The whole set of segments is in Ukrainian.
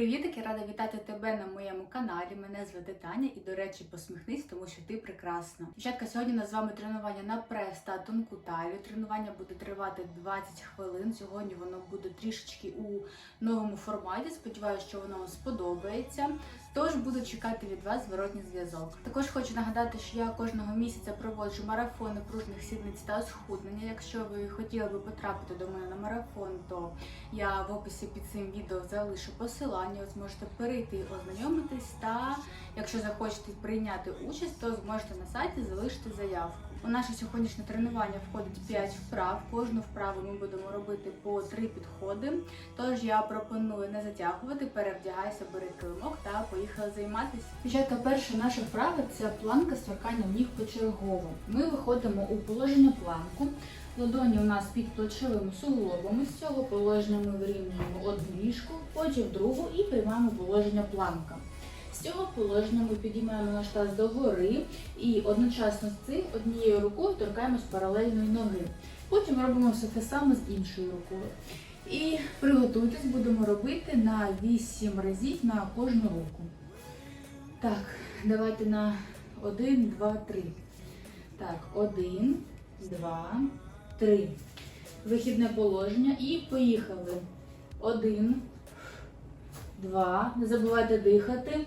Привітики, рада вітати тебе на моєму каналі. Мене звати Таня і, до речі, посміхнись, тому що ти прекрасна. Дівчатка, сьогодні у нас з вами тренування на прес та тонку талію. Тренування буде тривати 20 хвилин. Сьогодні воно буде трішечки у новому форматі. Сподіваюся, що воно вам сподобається. Тож буду чекати від вас зворотній зв'язок. Також хочу нагадати, що я кожного місяця проводжу марафони пружних сідниць та схуднення. Якщо ви хотіли би потрапити до мене на марафон, то я в описі під цим відео залишу посилання. Зможете перейти і ознайомитись. Та якщо захочете прийняти участь, то зможете на сайті залишити заявку. У наше сьогоднішнє тренування входить 5 вправ. Кожну вправу ми будемо робити по 3 підходи. Тож я пропоную не затягувати, перевдягайся, бери килимок та поїхали займатися. Спочатку перша наша вправа це планка з торканням ніг почергово. Ми виходимо у положення планку. Ладоні у нас під плечовими суглобами. З цього положення ми вирівнюємо одну ніжку, потім другу і приймаємо положення планка. З цього положення ми підіймаємо наш таз догори і одночасно з цим однією рукою торкаємось паралельної ноги. Потім робимо все те саме з іншою рукою. І приготуйтесь, будемо робити на 8 разів на кожну руку. Так, давайте на 1, 2, 3. Так, 1, 2, 3. Вихідне положення і поїхали. 1, 2. Не забувайте дихати.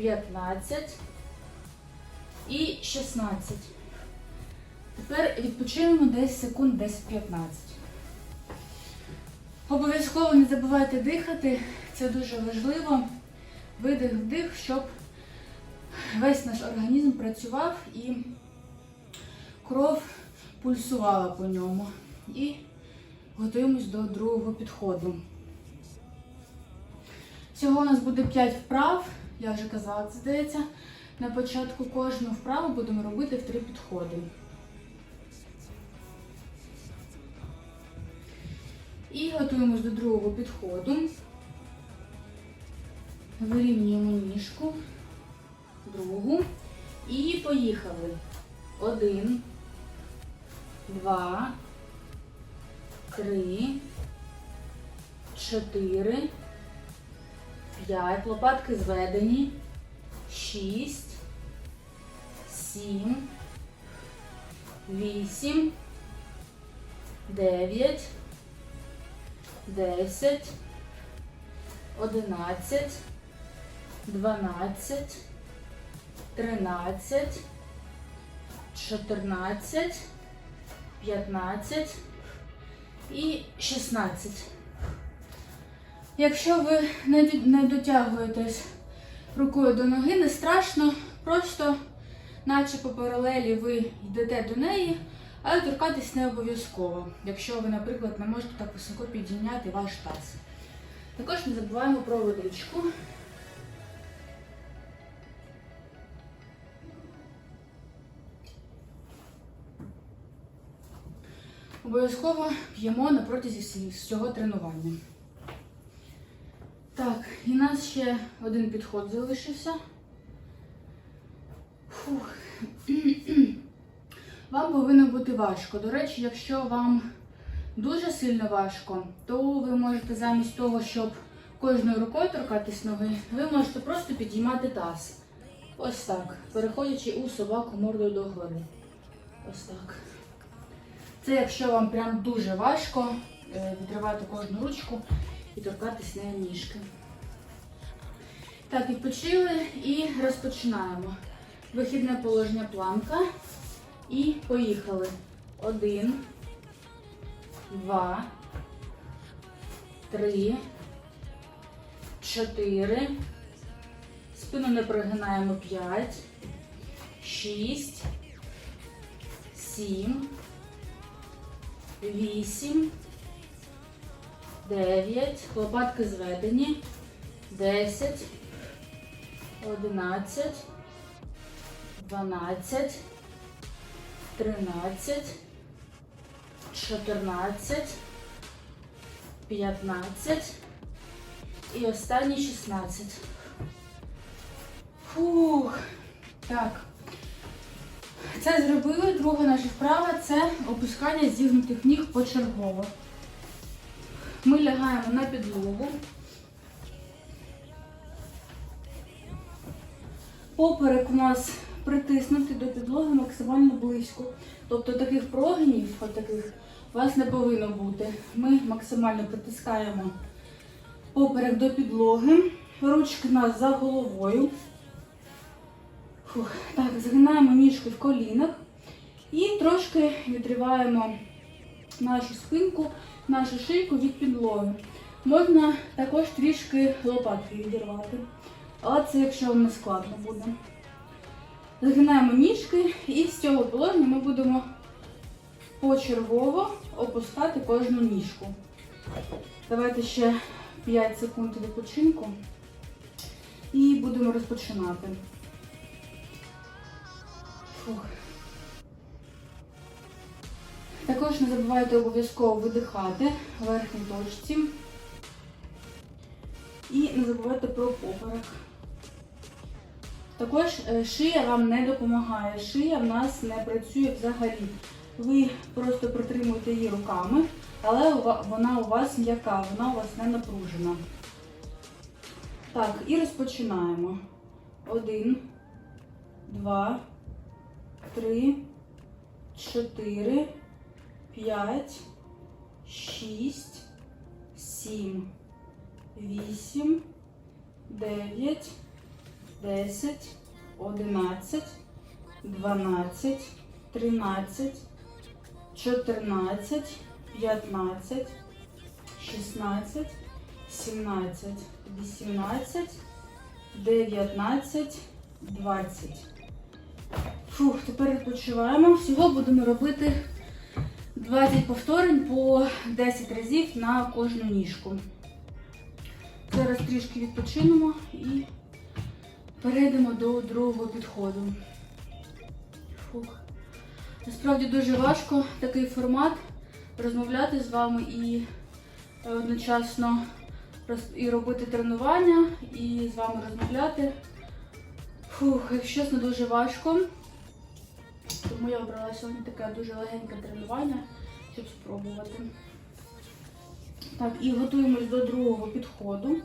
15 і 16. Тепер відпочинемо десь секунд, десь 15. Обов'язково не забувайте дихати, це дуже важливо. Видих, вдих, щоб весь наш організм працював і кров пульсувала по ньому. І готуємось до другого підходу. Всього у нас буде 5 вправ, я вже казала, це здається. На початку кожну вправу будемо робити в 3 підходи. І готуємось до другого підходу. Вирівнюємо ніжку, другу. І поїхали. Один, два, три, чотири, п'ять. Лопатки зведені. Шість, сім, вісім, дев'ять, десять, одинадцять, дванадцять, тринадцять, чотирнадцять, п'ятнадцять. І шістнадцять. Якщо ви не дотягуєтесь рукою до ноги, не страшно, просто наче по паралелі ви йдете до неї, але торкатись не обов'язково, якщо ви, наприклад, не можете так високо підійняти ваш таз. Також не забуваємо про водичку. Обов'язково п'ємо на протязі всього тренування. Так, і нас ще один підход залишився. Фух. Вам повинно бути важко. До речі, якщо вам дуже сильно важко, то ви можете замість того, щоб кожною рукою торкатись ноги, ви можете просто підіймати таз. Ось так, переходячи у собаку мордою догори. Ось так. Це якщо вам прям дуже важко е, відривати кожну ручку і торкатись нею ніжки. Так, відпочили і розпочинаємо. Вихідне положення планка. І поїхали. Один, два, три, чотири. Спину не прогинаємо. П'ять, шість, сім, вісім, дев'ять. Лопатки зведені. Десять, 11, 12, 13, 14, 15 і останній 16. Фух. Так. Це зробили. Друга наша вправа це опускання зігнутих ніг почергово. Ми лягаємо на підлогу. Поперек у нас притиснутий до підлоги максимально близько. Тобто таких прогинів, от таких, у вас не повинно бути. Ми максимально притискаємо поперек до підлоги. Ручки у нас за головою. Фух. Так, згинаємо ніжки в колінах і трошки відриваємо нашу спинку, нашу шийку від підлоги. Можна також трішки лопатки відірвати. Але це якщо вам не складно буде. Загинаємо ніжки і з цього положення ми будемо почергово опускати кожну ніжку. Давайте ще 5 секунд відпочинку і будемо розпочинати. Фух. Також не забувайте обов'язково видихати в верхній точці. І не забувайте про поперек. Також е, шия вам не допомагає. Шия в нас не працює взагалі. Ви просто притримуєте її руками, але вона у вас м'яка, вона у вас не напружена. Так, і розпочинаємо. Один, два, три, чотири, п'ять, шість, сім, вісім, дев'ять, десять, одинадцять, дванадцять, тринадцять, чотирнадцять, п'ятнадцять, шістнадцять, сімнадцять, вісімнадцять, дев'ятнадцять, двадцять. Фух, тепер відпочиваємо. Всього будемо робити 20 повторень по 10 разів на кожну ніжку. Зараз трішки відпочинемо і перейдемо до другого підходу. Фух. Насправді дуже важко такий формат розмовляти з вами і одночасно і робити тренування, і з вами розмовляти. Фух, якщо чесно, дуже важко. Тому я обрала сьогодні таке дуже легеньке тренування, щоб спробувати. Так, і готуємось до другого підходу.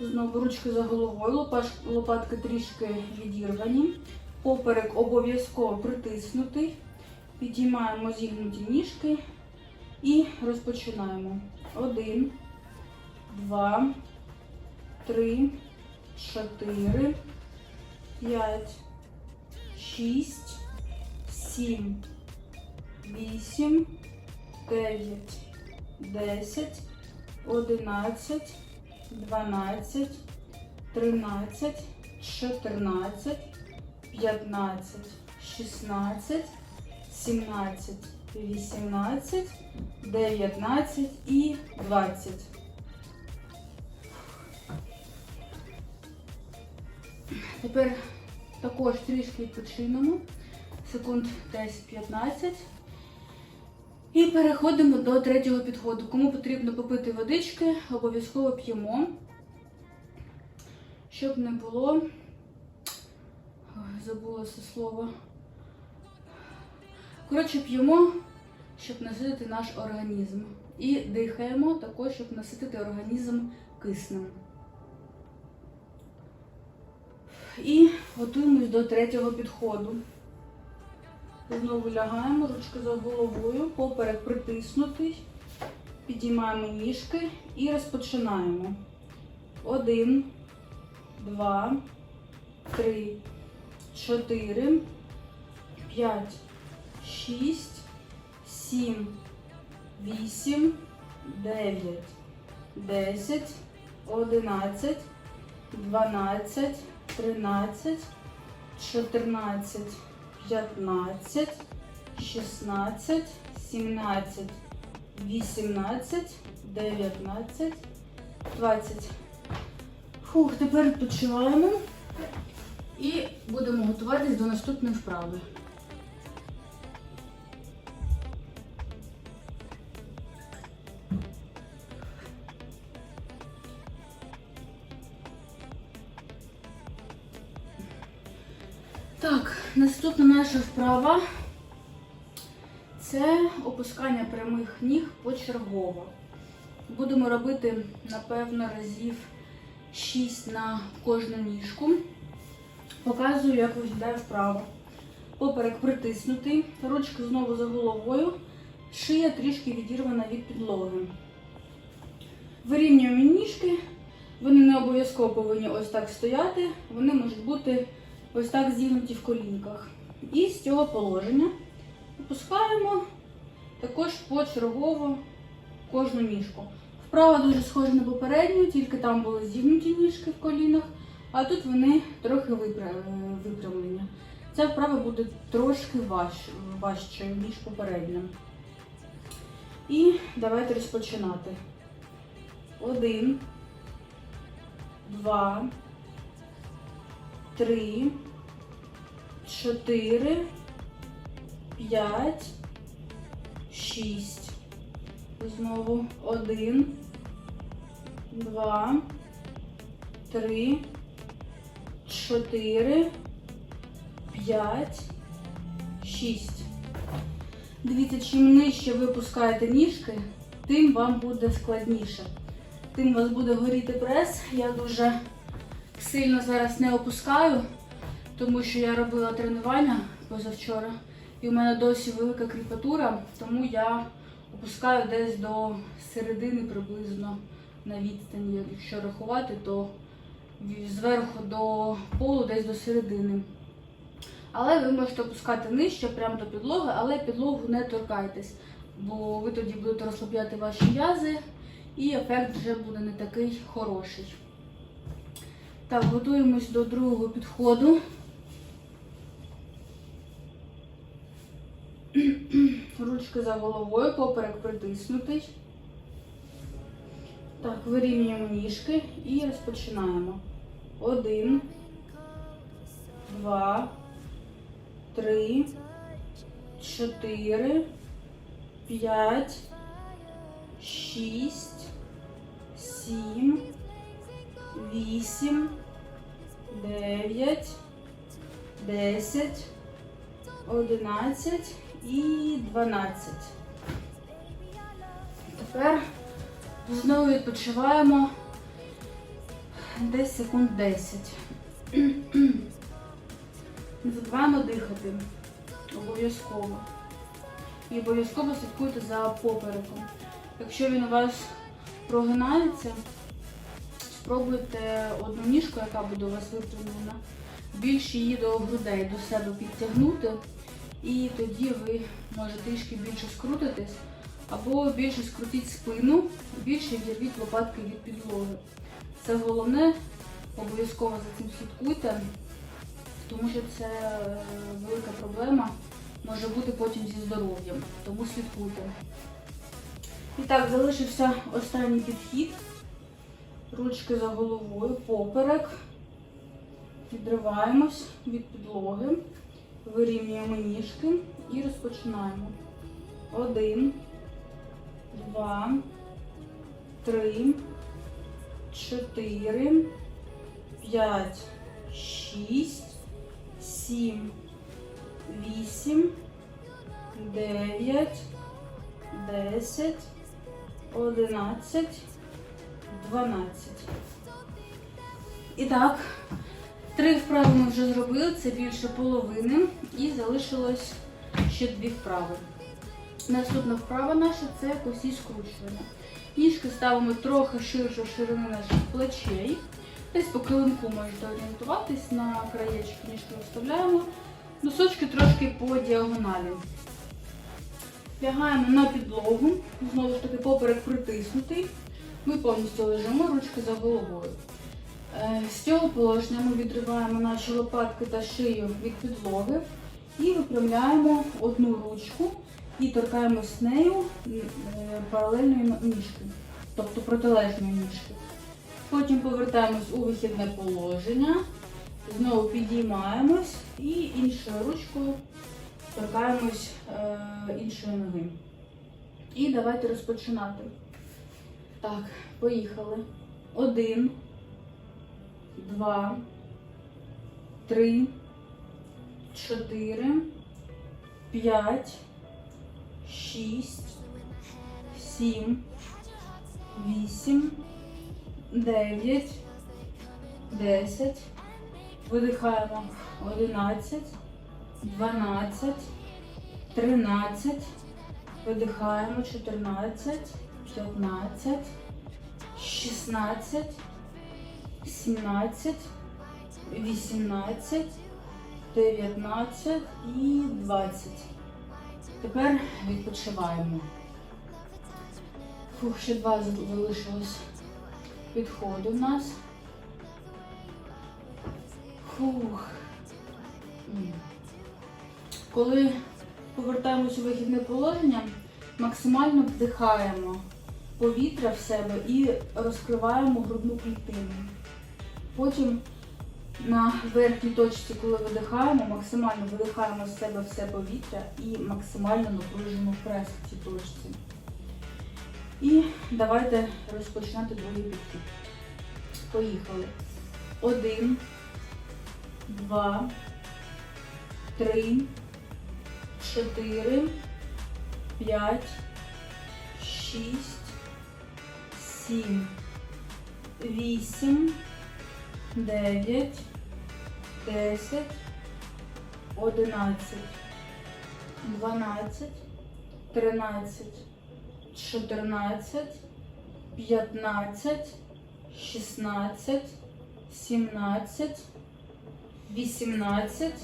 Знову ручки за головою, лопатки трішки відірвані. Поперек обов'язково притиснутий. Підіймаємо зігнуті ніжки і розпочинаємо. Один, два, три, чотири, п'ять, шість, сім, вісім, дев'ять, десять, одинадцять, дванадцять, тринадцять, чотирнадцять, п'ятнадцять, шістнадцять, сімнадцять, вісімнадцять, дев'ятнадцять і двадцять. Тепер також трішки відпочинемо, секунд 10-15. І переходимо до третього підходу. Кому потрібно попити водички, обов'язково п'ємо, щоб не було. Ой, забула це слово. Коротше, п'ємо, щоб наситити наш організм. І дихаємо також, щоб наситити організм киснем. І готуємось до третього підходу. Знову лягаємо, ручки за головою, поперек притиснутий. Підіймаємо ніжки і розпочинаємо. Один, два, три, чотири, п'ять, шість, сім, вісім, дев'ять, десять, одинадцять, дванадцять, тринадцять, чотирнадцять. 15, 16, 17, 18, 19, 20. Фух, тепер відпочиваємо і будемо готуватись до наступної вправи. Наступна наша вправа це опускання прямих ніг почергово. Будемо робити, напевно, разів 6 на кожну ніжку. Показую, як виглядає вправа. Поперек притиснутий, ручки знову за головою, шия трішки відірвана від підлоги. Вирівнюємо ніжки. Вони не обов'язково повинні ось так стояти, вони можуть бути ось так зігнуті в колінках. І з цього положення опускаємо також почергово кожну ніжку. Вправа дуже схожа на попередню, тільки там були зігнуті ніжки в колінах, а тут вони трохи випрямлені. Ця вправа буде трошки важ, важчою, ніж попередня. І давайте розпочинати. Один, два, три, чотири, п'ять, шість. Знову один, два, три, чотири, п'ять, шість. Дивіться, чим нижче ви пускаєте ніжки, тим вам буде складніше. Тим у вас буде горіти прес. Я дуже сильно зараз не опускаю, тому що я робила тренування позавчора, і у мене досі велика кріпатура, тому я опускаю десь до середини приблизно на відстані. Якщо рахувати, то зверху до полу десь до середини. Але ви можете опускати нижче, прямо до підлоги, але підлогу не торкайтесь, бо ви тоді будете розслабляти ваші м'язи і ефект вже буде не такий хороший. Так, готуємось до другого підходу. Ручки за головою, поперек притиснутий. Так, вирівнюємо ніжки і розпочинаємо. Один, два, три, чотири, п'ять, шість, сім, вісім, дев'ять, десять, одинадцять і дванадцять. Тепер знову відпочиваємо десь секунд 10. Не забуваємо дихати. Обов'язково. І обов'язково слідкуйте за попереком. Якщо він у вас прогинається, спробуйте одну ніжку, яка буде у вас випрямлена, більше її до грудей до себе підтягнути, і тоді ви може трішки більше скрутитись, або більше скрутіть спину, більше відірвіть лопатки від підлоги. Це головне, обов'язково за цим слідкуйте, тому що це е, велика проблема може бути потім зі здоров'ям, тому слідкуйте. І так, залишився останній підхід. Ручки за головою, поперек. Відриваємось від підлоги, вирівнюємо ніжки і розпочинаємо. Один, два, три, чотири, п'ять, шість, сім, вісім, дев'ять, десять, одинадцять, дванадцять. І так, три вправи ми вже зробили, це більше половини, і залишилось ще дві вправи. Наступна вправа наша це косі скручування. Ніжки ставимо трохи ширше ширини наших плечей. Десь по килимку можете орієнтуватись на краєчки ніжки виставляємо. Носочки трошки по діагоналі. Лягаємо на підлогу, знову ж таки поперек притиснутий. Ми повністю лежимо, ручки за головою. Е, З цього положення ми відриваємо наші лопатки та шию від підлоги і випрямляємо одну ручку і торкаємось нею е, паралельної ніжки, тобто протилежної ніжки. Потім повертаємось у вихідне положення. Знову підіймаємось і іншою ручкою торкаємось е, іншої ноги. І давайте розпочинати. Так, поїхали. Один, два, три, чотири, п'ять, шість, сім, вісім, дев'ять, десять. Видихаємо. Одинадцять, дванадцять, тринадцять. Видихаємо. Чотирнадцять, п'ятнадцять, шістнадцять, сімнадцять, вісімнадцять, дев'ятнадцять і двадцять. Тепер відпочиваємо. Фух, ще два залишилось підходи в нас. Фух. Коли повертаємось у вихідне положення, максимально вдихаємо повітря в себе і розкриваємо грудну клітину. Потім на верхній точці, коли видихаємо, максимально видихаємо з себе все повітря і максимально напружуємо прес в цій точці. І давайте розпочинати другий підхід. Поїхали. Один, два, три, чотири, п'ять, шість, сім, вісім, дев'ять, десять, одинадцять, дванадцять, тринадцять, чотирнадцять, п'ятнадцять, шістнадцять, сімнадцять, вісімнадцять,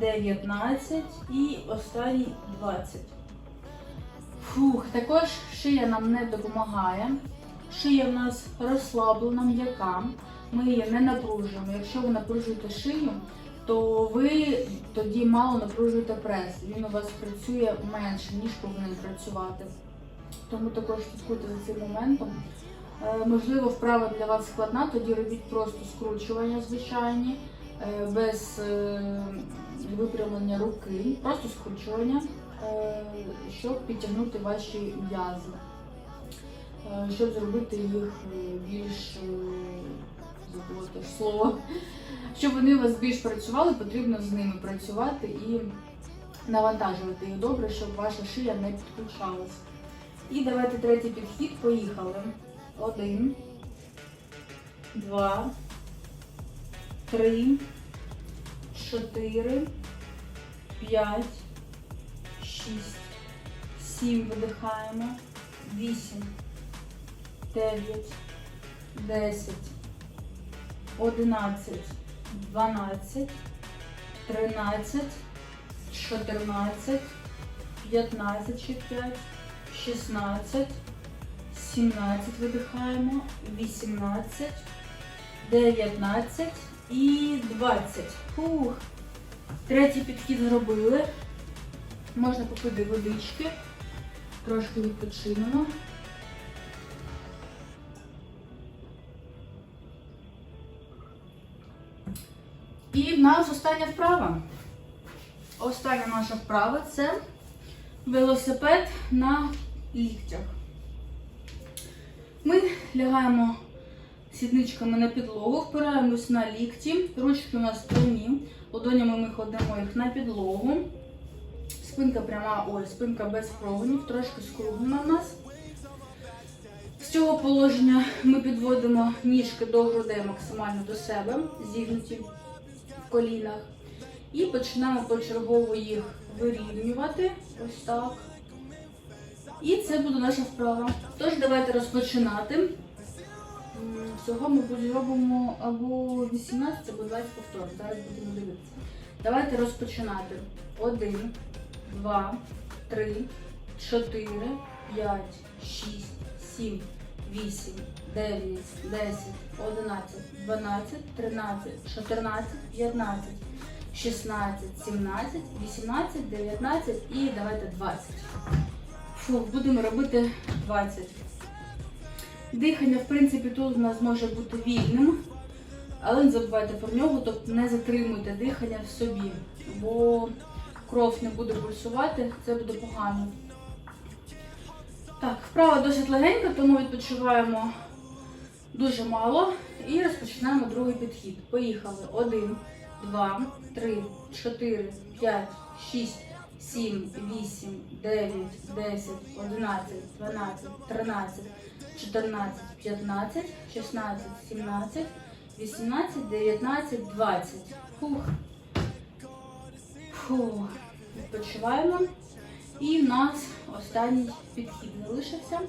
дев'ятнадцять і останній двадцять. Фух, також шия нам не допомагає. Шия в нас розслаблена, м'яка. Ми її не напружуємо. Якщо ви напружуєте шию, то ви тоді мало напружуєте прес. Він у вас працює менше, ніж повинен працювати. Тому також слідкуйте за цим моментом. Е, Можливо, вправа для вас складна, тоді робіть просто скручування звичайні, е, без е, випрямлення руки, просто скручування, щоб підтягнути ваші м'язи, щоб зробити їх е, більш е, теж слово. Щоб вони у вас більш працювали, потрібно з ними працювати і навантажувати їх добре, щоб ваша шия не підключалась. І давайте третій підхід. Поїхали. Один, два, три, чотири, п'ять, шість, сім. Видихаємо. Вісім, дев'ять, десять, одинадцять, дванадцять, тринадцять, чотирнадцять, п'ятнадцять ще п'ять, шістнадцять. 17 видихаємо, 18, 19 і 20. Фух. Третій підхід зробили. Можна попити водички. Трошки відпочинемо. І в нас остання вправа. Остання наша вправа це велосипед на ліктях. Ми лягаємо сідничками на підлогу, впираємось на лікті, ручки у нас прямі, ладонями ми кладемо їх на підлогу. Спинка пряма, ой, спинка без прогинів, трошки скруглена в нас. З цього положення ми підводимо ніжки до грудей максимально до себе, зігнуті колінах. І починаємо почергово їх вирівнювати. Ось так. І це буде наша вправа. Тож давайте розпочинати. Всього, мабуть, зробимо або 18, або 20 повторів. Зараз будемо дивитися. Давайте розпочинати. Один, два, три, чотири, п'ять, шість, сім, вісім, дев'ять, десять, одинадцять, дванадцять, тринадцять, чотирнадцять, п'ятнадцять, шістнадцять, сімнадцять, вісімнадцять, дев'ятнадцять і давайте 20. Фу, будемо робити 20. Дихання, в принципі, тут у нас може бути вільним, але не забувайте про нього, тобто не затримуйте дихання в собі, бо кров не буде пульсувати, це буде погано. Так, вправа досить легенька, тому відпочиваємо дуже мало і розпочинаємо другий підхід. Поїхали. Один, два, три, чотири, п'ять, шість, сім, вісім, дев'ять, десять, одинадцять, дванадцять, тринадцять, чотирнадцять, п'ятнадцять, шістнадцять, сімнадцять, вісімнадцять, дев'ятнадцять, двадцять. Фух. Фух. Відпочиваємо. І в нас останній підхід залишився.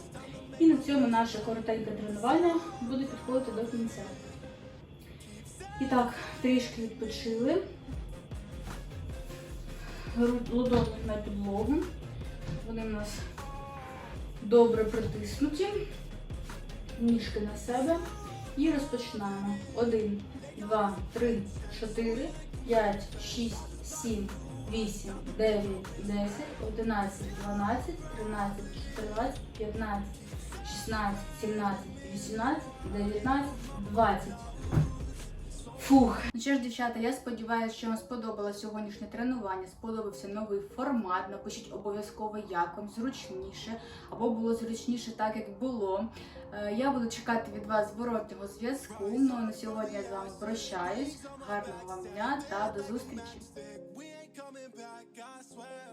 І на цьому наше коротеньке тренування буде підходити до кінця. І так, трішки відпочили. Гру- на підлогу. Вони в нас добре притиснуті. Ніжки на себе. І розпочинаємо. Один, два, три, чотири, п'ять, шість, сім, вісім, дев'ять, десять, одинадцять, дванадцять, тринадцять, чотирнадцять, п'ятнадцять, шістнадцять, сімнадцять, вісімнадцять, дев'ятнадцять, двадцять. Фух. Ну що ж, дівчата, я сподіваюся, що вам сподобалось сьогоднішнє тренування, сподобався новий формат. Напишіть обов'язково, як вам зручніше, або було зручніше так, як було. Е, Я буду чекати від вас зворотнього зв'язку. Ну на сьогодні я з вами прощаюсь. Гарного вам дня та до зустрічі! Coming back, I swear.